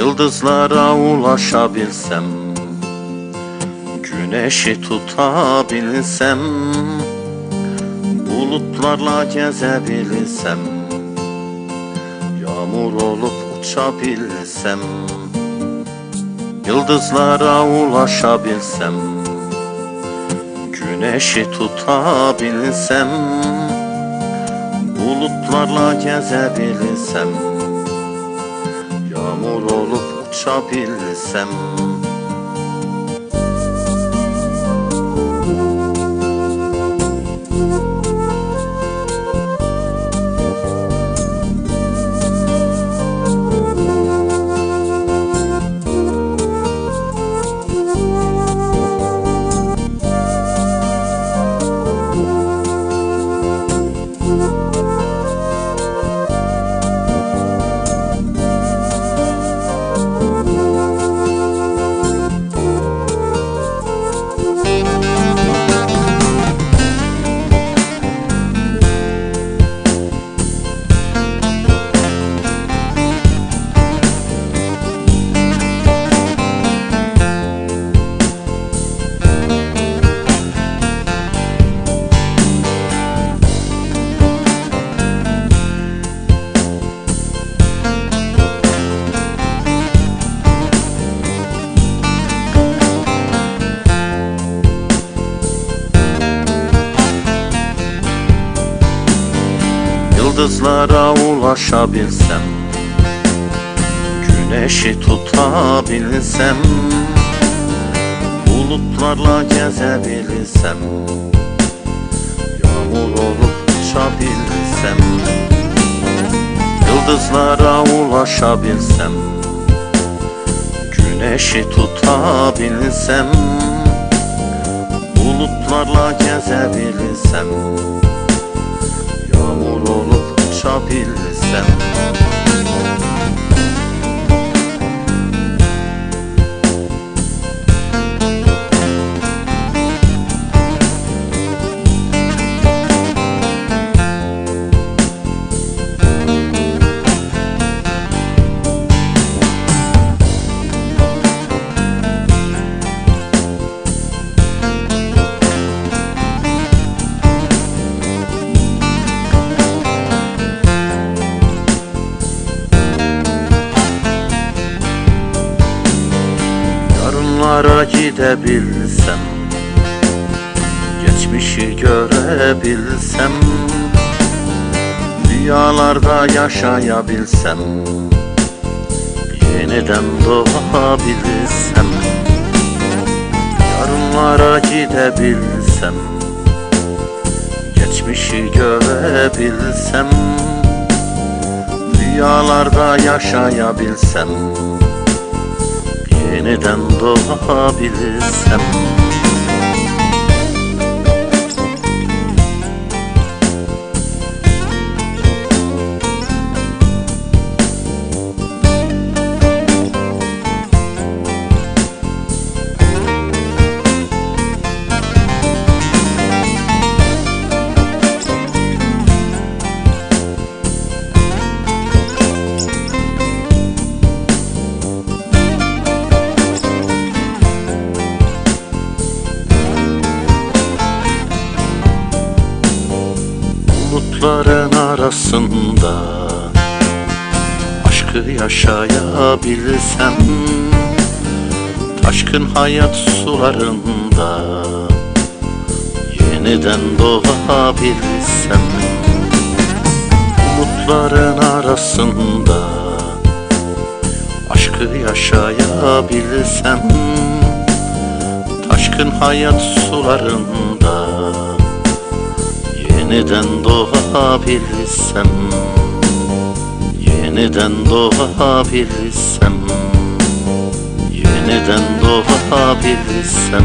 Yıldızlara ulaşabilsem Güneşi tutabilsem Bulutlarla gezebilsem Yağmur olup uçabilsem Yıldızlara ulaşabilsem Güneşi tutabilsem Bulutlarla gezebilsem olup uçabilsem Yıldızlara ulaşabilsem Güneşi tutabilsem Bulutlarla gezebilsem Yağmur olup uçabilsem Yıldızlara ulaşabilsem Güneşi tutabilsem Bulutlarla gezebilsem uçabilsem Yarınlara gidebilsem Geçmişi görebilsem Rüyalarda yaşayabilsem Yeniden doğabilsem Yarınlara gidebilsem Geçmişi görebilsem Rüyalarda yaşayabilsem yeniden doğabilsem Bulutların arasında. Aşkı yaşayabilsem Taşkın hayat sularında. Yeniden doğabilsem Bulutların arasında. Aşkı yaşayabilsem Taşkın hayat sularında Yeniden doğabilsem Yeniden doğabilsem Yeniden doğabilsem